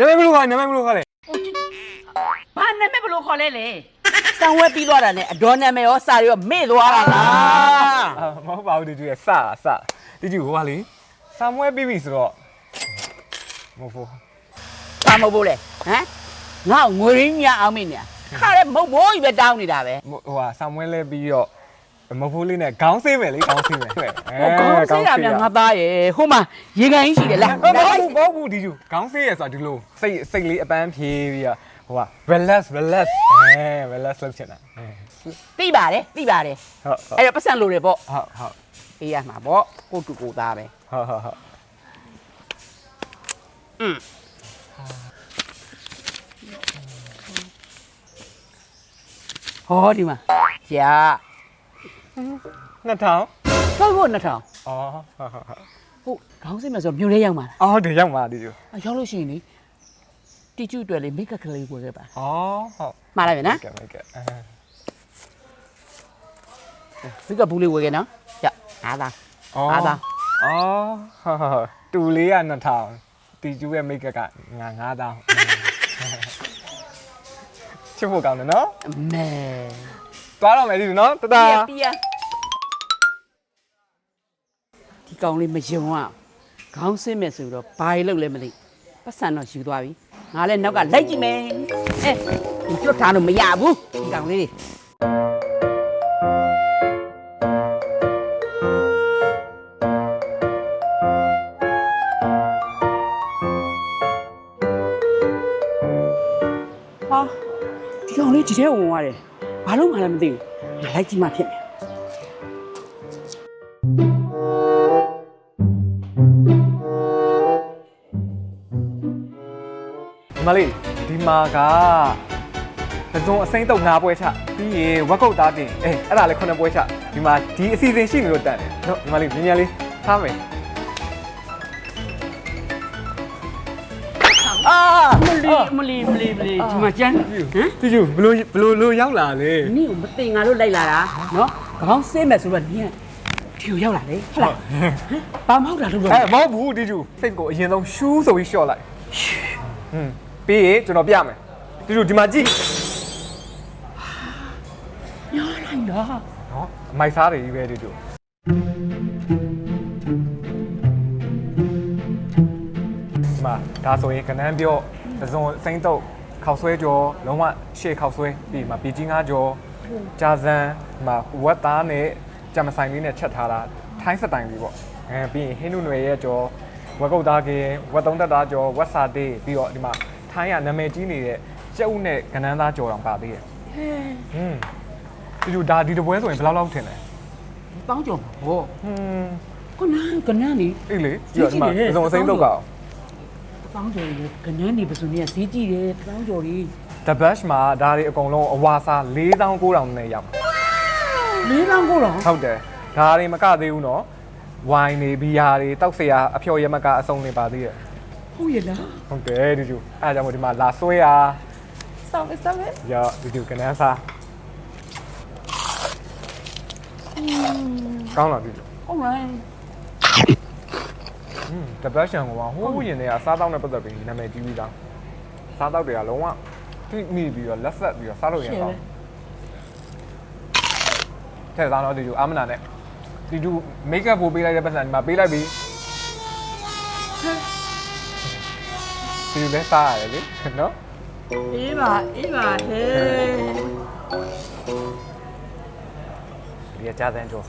နာမည်ဘယ်လိုခေါ်လဲနာမည်ဘယ်လိုခေါ်လဲဘာနာမည်ဘယ်လိုခေါ်လဲလေစံဝဲပြီးသွားတာနဲ့အဒေါ်နာမည်ရောစာရောမေ့သွားတာလားအာမဟုတ်ပါဘူးတီကျူရဲ့စတာစတီကျူဟိုကလေဆာမွဲပြီးပြီဆိုတော့မဟုတ်ဘူးဘာမဟုတ်ဘူးလေဟမ်ငါ့ကိုငွေရင်းညာအောင်မေ့နေတာခါရဲမဟုတ်ဘူးကြီးပဲတောင်းနေတာပဲဟိုဟာဆာမွဲလဲပြီးတော့ မဟုတ်ဘူးလေးနဲ့ခေါင်းဆေးမယ်လေခေါင်းဆေးမယ်ဟိုကောင်းစေးတာများငါသားရဲ့ဟိုမှာရေကန်ကြီးရှိတယ်လားမဟုတ်ဘူးမဟုတ်ဘူးတီကျူခေါင်းဆေးရဆိုတာဒီလိုစိတ်စိတ်လေးအပန်းဖြေးပြီးတော့ဟိုက relax relax အဲ relax လုပ်ချင်တာအဲသိပါတယ်သိပါတယ်ဟုတ်ဟုတ်အဲ့တော့ပတ်စံလိုတယ်ပေါ့ဟုတ်ဟုတ်အေးရမှာပေါ့ကိုတူကိုသားပဲဟုတ်ဟုတ်ဟုတ်อืมဟောဒီမှာကြာ 2000ဟုတ်ဟုတ်နှစ်ထောင်အော်ဟုတ်ဟုတ်ဟုတ်ဟုတ်ခေါင်းစိတ်မှာဆိုမြို့လေးရောက်မှာလားအော်ဒီရောက်ပါတီကျူအရောက်လို့ရှိရင်လေတီကျူအတွက်လေမိတ်ကပ်ကလေးဝယ်ခဲ့ပါအော်ဟုတ်မှားလိုက်ပြီနော်ကဲကဲအဲမိတ်ကပ်ဘူးလေးဝယ်ခဲ့နော်ကြအားသားအော်အားသားအော်ဟုတ်ဟုတ်ဟုတ်တူလေးက2000တီကျူရဲ့မိတ်ကပ်ကငါ9000ချစ်ဖို့ကောင်းတယ်နော်အမဲသွားတော့မယ်ဒီနော်တပြတာရပြ ကောင်လေးမယုံอ่ะခေါင်းဆင်းမယ်ဆိုတော့ဘာကြီးလုပ်လဲမသိပတ်စံတော့ယူသွားပြီငါလည်းနောက်ကလိုက်ကြည့်မယ်အဲဒီကျွတ်ထားလို့မရဘူးဒီကောင်လေးတွေဟာဒီကောင်လေးဒီထဲဝင်သွားတယ်ဘာလို့မှလည်းမသိဘူးငါလိုက်ကြည့်မှဖြစ်မယ် မလေးဒီမာကပဇွန်အစိမ့်တော့ငါပွဲချပြီးရေဝက်ကုတ်သားတင်အေးအဲ့ဒါလည်းခုနှစ်ပွဲချဒီမှာဒီအစီအစဉ်ရှိနေလို့တန်တယ်နော်ဒီမလေးမြင်မြင်လေးထားမယ်အာမလီမလီမလီမလီဒီမှာကျန်းဟမ်တီကျူဘလို့ဘလို့လို့ရောက်လာလေနင့်ကိုမသိငါတို့လိုက်လာတာနော်ခေါင်းဆေးမယ်ဆိုတော့နင်ကဒီကိုရောက်လာလေဟုတ်လားဘာမဟုတ်တာလို့ပြောအဲမဟုတ်ဘူးတီကျူစိတ်ကိုအရင်ဆုံးရှူးဆိုပြီးရှော့လိုက်ဟွန်း ပြီးရေကျွန်တော်ပြမယ်တီကျူဒီမှာကြည့်ညာလိုက်တာနော်အမိုက်စားတွေကြီးပဲတီကျူဒီမှာဒါဆိုရင်ကနန်းပြော့ပဇွန်အစိမ့်တော့ခောက်ဆွဲကြောလုံးဝရှေ့ခောက်ဆွဲပြီးမှာပြည်ကြီးငါကြောကြာစံဒီမှာဝက်သားနဲ့ကြံမဆိုင်လေးနဲ့ချက်ထားတာထိုင်းစတိုင်လေးပေါ့အဲပြီးရင်ဟင်းနုနွယ်ရဲ့ကြောဝက်ကုတ်သားကင်းဝက်သုံးသက်သားကြောဝက်စာတေးပြီးတော့ဒီမှာ ထိုင်းကနာမည်ကြီးနေတဲ့ကျုပ်နဲ့ကနန်းသားကြောတောင်ပါသေးတယ်ဟွန်းဒီလိုဒါဒီတပွဲဆိုရင်ဘယ်လောက်လောက်ထင်လဲတောင်းကြဟောဟွန်းကနန်းကနန်းနေအေးလေပြီးတော့ဒီမှာပဇွန်အစိမ့်တော့ကောတောင်းကြလေကနန်းနေပစုံနေဈေးကြည့်တယ်တောင်းကြလေ The Bash မှာဒါတွေအကုန်လုံးအဝါစား4000 9000နဲ့ရောက်လေးလောင်းကိုတော့ဟုတ်တယ်ဒါတွေမကသေးဘူးနော်ဝိုင်းနေဘီယာတွေတောက်စရာအဖျော်ရမကအစုံနေပါသေးတယ် ဟုတ်ရဲ့လားဟုတ်တယ်ဒီကျူအားကြောင့်မို့ဒီမှာလာဆွဲရစောင်းစောင်းပဲရဒီကျူကနန်းစားကောင်းလားဒီကျူ ဟုတ်လားอืม The Bash ကဟိုဟိုးရင်တွေကစားတောက်နဲ့ပတ်သက်ပြီးနာမည်ကြီးပြီးသားစားတောက်တွေကလုံးဝထိမိပြီးတော့လက်ဆက်ပြီးတော့စားလို့ရအောင်ထဲသားတော့ဒီကျူအာမနာနဲ့ဒီကျူမိတ်ကပ်ပို့ပေးလိုက်တဲ့ပတ်စံဒီမှာပေးလိုက်ပြီး ဒီလဲစားရတယ်လေနော်အေးပါအေးပါဟဲ့ဒီကကြားတဲ့ကြော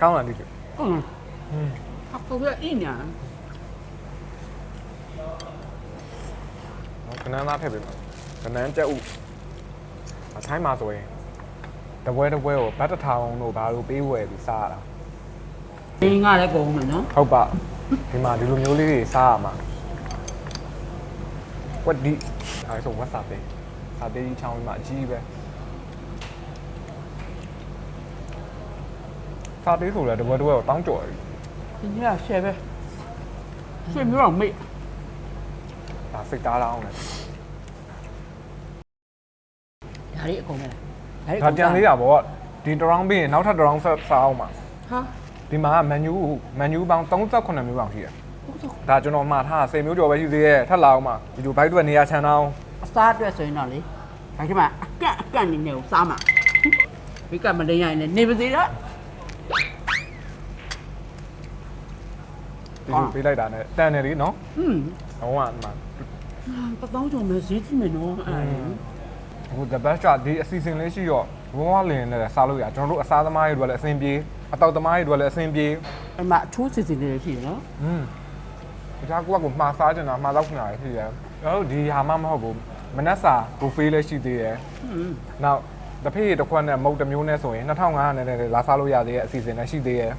ကောင်းလားဒီကျဟုတ်လားအခုကအေးညာနော်ကနန်းသားထည့်ပေးမှာကနန်းကြက်ဥအထိုင်းမှာဆိုရင်တပွဲတပွဲကိုဘတ်တထောင်တို့ဘာလို့ပေးဝယ်ပြီးစားရတာအင်းကလည်းကုန်မယ်နော်ဟုတ်ပါဒီမှာဒီလိုမျိုးလေးတွေစားရမှာ ဝတ်ဒီအဲဆိုဝတ်စားပေးစားပေးကြီးချောင်းမှာအကြီးပဲစားပေးဆိုလဲတပွဲတပွဲကိုတောင်းကြော်တယ်ဒီညကရှယ်ပဲရှယ်မျိုးတော့မေ့ဒါစိတ်သားလာအောင်လေဒါလေးအကုန်ပဲလားဒါကြံသေးတာပေါ့ဒီတရောင်းပြီးရင်နောက်ထပ်တရောင်းဆက်စားအောင်ပါဟာဒီမှာမန်နူမန်နူပေါင်း38မျိုးပေါင်းရှိတယ်ဟုတ်တော့ ဒါကျွန်တော်မှားထား10မျိုးကျော်ပဲရှိသေးရဲ့ထပ်လာအောင်မှာဒီလိုဘိုက်တွေနေရာချန်အောင်အစားအတွက်ဆိုရင်တော့လေဒါဒီမှာအကန့်အကန့်နေနေကိုစားမှာဘိကမလိမ့်ရရင်လည်းနေပါစေတော့ဒီလိုပေးလိုက်တာနဲ့တန်တယ်လीနော်ဟွန်းဟောကဒီမှာပတောင်းကြုံမဲ့ဈေးကြီးမယ်နော်အဲ့ဟို the best shot ဒီအစီအစဉ်လေးရှိတော့ဝဝလင်းနဲ့စားလို့ရကျွန်တော်တို့အစားသမားတွေတို့လည်းအဆင်ပြေအတောက်သမားတွေတို့လည်းအဆင်ပြေအမအချိုးစစ်စစ်လေးရှိနော်อืม တခြားကိုကကိုမှားစားချင်တာမှားတော့ခဏရရှိတယ်ကျွန်တော်တို့ဒီဟာမှမဟုတ်ဘူးမနက်စာဘူဖေးလည်းရှိသေးတယ်ဟွန်းနောက်တစ်ဖေးတစ်ခွက်နဲ့မုတ်တစ်မျိုးနဲ့ဆိုရင်2500နဲ့လည်းလာစားလို့ရသေးတဲ့အစီအစဉ်နဲ့ရှိသေးတယ်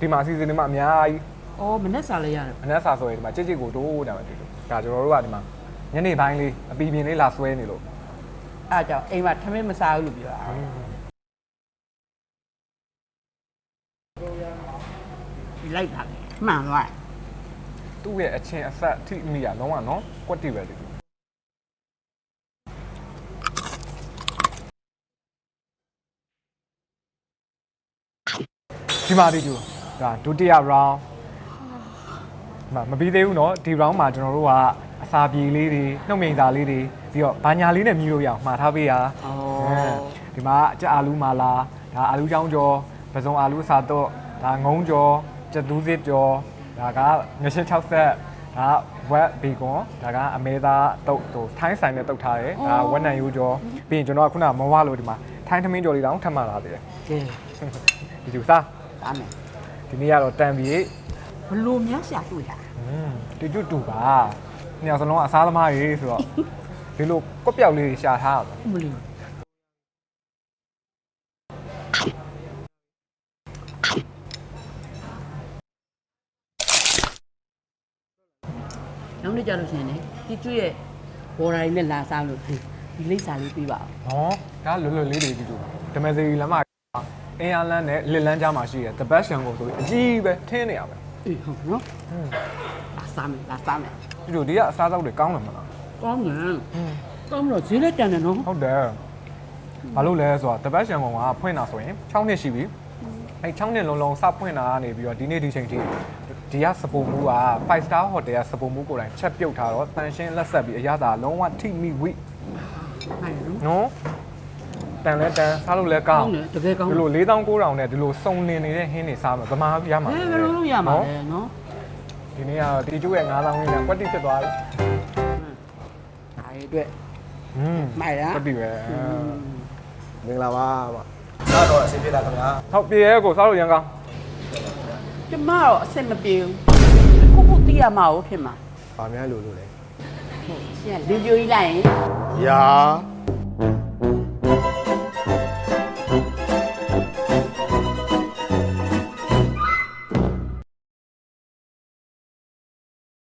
ဒီမှာအစီအစဉ်တွေမှာအများကြီးအော်မနဲ့စားလေးရတယ်မနက်စာဆိုရင်ဒီမှာကြစ်ကြစ်ကိုတိုးတယ်မှာတူတူဒါကျွန်တော်တို့ကဒီမှာညနေပိုင်းလေးအပီပြင်လေးလာဆွဲနေလို့အဲ့ဒါကြောင့်အိမ်မှာထမင်းမစားဘူးလို့ပြောတာလိုက်တာမှန်သွား သူ့ရဲ့အချင်းအဆက်အထိအမိရလုံးဝနော်ကွက်တီပဲတူတူဒီမှာဒီတူဒါဒုတိယ round မမပြီးသေးဘူးเนาะဒီ round မှာကျွန်တော်တို့ကအစာပြေလေးတွေနှုတ်မိန်စာလေးတွေပြီးတော့ဘာညာလေးနဲ့မြည်လို့ရအောင်မှာထားပေးရ အော အဲ ် ဒီမှာအကြက်အာလူမာလာဒါအာလူချောင်းကျော်ပစုံအာလူအစာတော့ဒါငုံကျော်ကျက်သူးစစ်ကျော် ဒါကငရှစ်6ဆက်ဒါဝက်ဘီကွန်ဒါကအမဲသားတုတ်ဟိုထိုင်းဆိုင်နဲ့တုတ်ထားတယ်ဒါဝက်နံယူကျော်ပြီးရင်ကျွန်တော်ကခုနမဝလို့ဒီမှာထိုင်းသမင်းကျော်လေးတောင်ထပ်မှလာသေးတယ်ကဲဒီလူစားအားမယ်ဒီနေ့ကတော့တန်ပြေဘလို့များရှာတွေ့တာอืมတူတူတူပါညောင်စလုံးကအစားသမားကြီးဆိုတော့ဒီလိုကွက်ပြောက်လေးရှာထားရမှာမလီ နောက်နေ့ကြလို့ရှိရင်လေတီကျွရဲ့ဘော်ဒါရီနဲ့လာစားလို့ဒီလိမ့်စာလေးပေးပါအောင်ဟောဒါလွတ်လွတ်လေးတွေတူတူဓမ္မစီလမ်းမှာအင်းအားလန်းနဲ့လစ်လန်းကြားမှာရှိတယ် the best ရန်ကုန်ဆိုပြီးအကြီးပဲထင်းနေရပဲအေးဟုတ်နော်လာစားမယ်လာစားမယ်တူတူဒီကအစားအသောက်တွေကောင်းတယ်မလားကောင်းတယ်ကောင်းတော့ဈေးလက်တန်တယ်နော်ဟုတ်တယ်ဘာလို့လဲဆိုတော့ the best ရန်ကုန်ကဖွင့်တာဆိုရင်6နှစ်ရှိပြီအဲ6နှစ်လုံးလုံးစဖွင့်တာကနေပြီးတော့ဒီနေ့ဒီချိန်ထိ ဒီကစပုံမူက5 star hotel ကစပုံမူကိုယ်တိုင်ချက်ပြုတ်ထားတော့တန်ရှင်းလက်ဆက်ပြီးအရသာလုံးဝထိမိဝိဟုတ်တယ်နော်နော်တန်လဲတန်စားလို့လဲကောကောင်းင်းတယ်တကယ်ကောင်းဒီလို4900နဲ့ဒီလိုစုံလင်နေတဲ့ဟင်းတွေစားမယ်ဗမာရမှာအဲဘယ်လိုလုပ်ရမှာလဲနော်ဒီနေ့ကတော့တီကျိုးရဲ့9000ဝင်းကကွက်တိဖြစ်သွားပြီအားရအတွက်อืมမိုက်လားကွက်တိပဲမင်္ဂလာပါပါစားတော့အဆင်ပြေလားခင်ဗျာဟုတ်ပြေရဲကိုစားလို့ရန်ကောင်း ကျမတော့အဆင်မပြေဘူးခုခုတီးရမှာဟုတ်ဖြစ်မှာဗာများလို့လို့လဲဟုတ်ရှင်လူပြိုကြီးလိုက်ရင် ရာ